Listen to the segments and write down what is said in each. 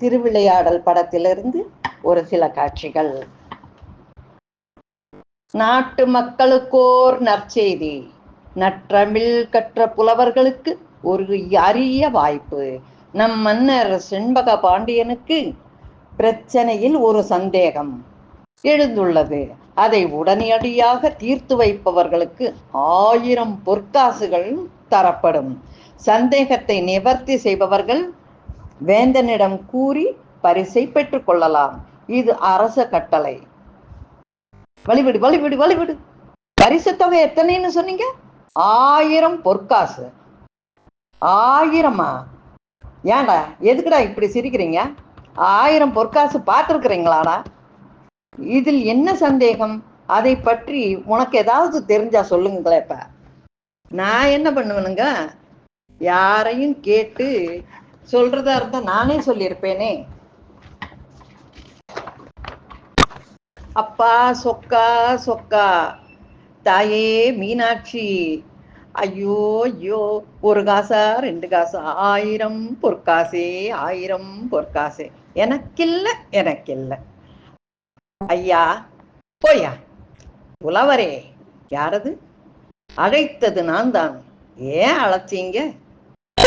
திருவிளையாடல் படத்திலிருந்து ஒரு சில காட்சிகள். நாட்டு மக்களுக்கோர் நற்செய்தி. நற்றமிழ் கற்ற புலவர்களுக்கு ஒரு அரிய வாய்ப்பு. நம் மன்னர் செண்பக பாண்டியனுக்கு பிரச்சனையில் ஒரு சந்தேகம் எழுந்துள்ளது. அதை உடனடியாக தீர்த்து வைப்பவர்களுக்கு ஆயிரம் பொற்காசுகள் தரப்படும். சந்தேகத்தை நிவர்த்தி செய்பவர்கள் வேந்தனிடம் கூறி பரிசை பெற்றுக் கொள்ளலாம். இது அரச கட்டளை. வழிவிடு வழிவிடு வழிவிடு. பரிசு தொகை எத்தனைன்னு சொன்னீங்க? ஆயிரம் பொற்காசு. ஆயிரமா? ஏன்டா எதுக்குடா இப்படி சிரிக்கிறீங்க? ஆயிரம் பொற்காசு பார்த்துருக்குறீங்களாடா? இதில் என்ன சந்தேகம்? அதை பற்றி உனக்கு ஏதாவது தெரிஞ்சா சொல்லுங்களேன் இப்ப நான் என்ன பண்ணுவேனுங்க? யாரையும் கேட்டு சொல்றதா இருந்தா நானே சொல்லியிருப்பேனே. அப்பா சொக்கா சொக்கா. தாயே மீனாட்சி. ஐயோ ஐயோ. ஒரு காசா ரெண்டு காசா. ஆயிரம் பொற்காசே ஆயிரம் பொற்காசே. எனக்கில்ல எனக்கில்ல. ஐயா போயா புலவரே யாரது? அழைத்தது நான் தான் ஏன் அழைச்சீங்க?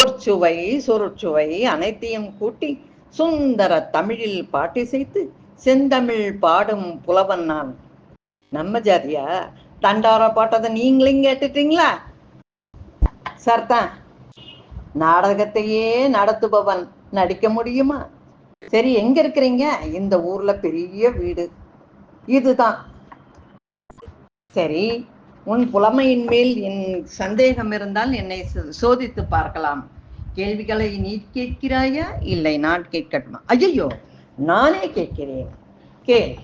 பொற்சுவை சொற்சுவை அனைத்தையும் கூட்டி சுந்தர தமிழில் பாட்டிசைத்து செந்தமிழ் பாடும் புலவன் நான். நம்ம ஜாதியா தண்டார பாட்டதை நீங்களும் கேட்டுட்டீங்களா? சர்தான் நாடகத்தையே நடத்துபவன் நடிக்க முடியுமா? சரி எங்க இருக்கிறீங்க? இந்த ஊர்ல பெரிய வீடு. இதுதான். சரி உன் புலமையின் மேல் என் சந்தேகம் இருந்தால் என்னை சோ- சோதித்து பார்க்கலாம். கேள்விகளை நீ கேட்கிறாயா? இல்லை நான் கேட்கட்டுமா? ஐயோ நானே கேட்கிறேன். கேள்.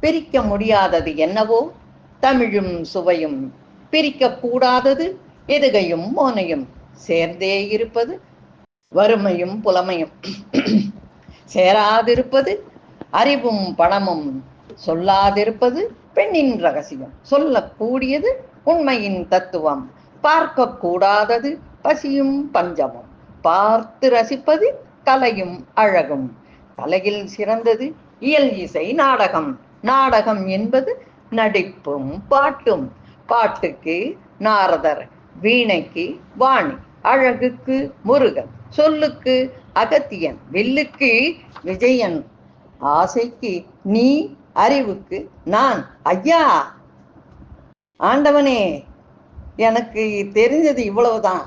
பிரிக்க முடியாதது என்னவோ? தமிழும் சுவையும் பிரிக்க கூடாதது எதுகையும் மோனையும் சேர்ந்தே இருப்பது வறுமையும் புலமையும். சேராதிருப்பது அறிவும் பணமும் சொல்லாதிருப்பது பெண்ணின் ரகசியம். சொல்லக்கூடியது உண்மையின் தத்துவம். பார்க்க கூடாதது பசியும் பஞ்சமும். பார்த்து ரசிப்பது கலையும் அழகும். கலையில் சிறந்தது இயல் இசை நாடகம். நாடகம் என்பது நடிப்பும் பாட்டும். பாட்டுக்கு நாரதர் வீணைக்கு வாணி அழகுக்கு முருகன் சொல்லுக்கு அகத்தியன் வில்லுக்கு விஜயன். ஆசைக்கு நீ அறிவுக்கு நான் ஐயா ஆண்டவனே எனக்கு தெரிஞ்சது இவ்வளவுதான்.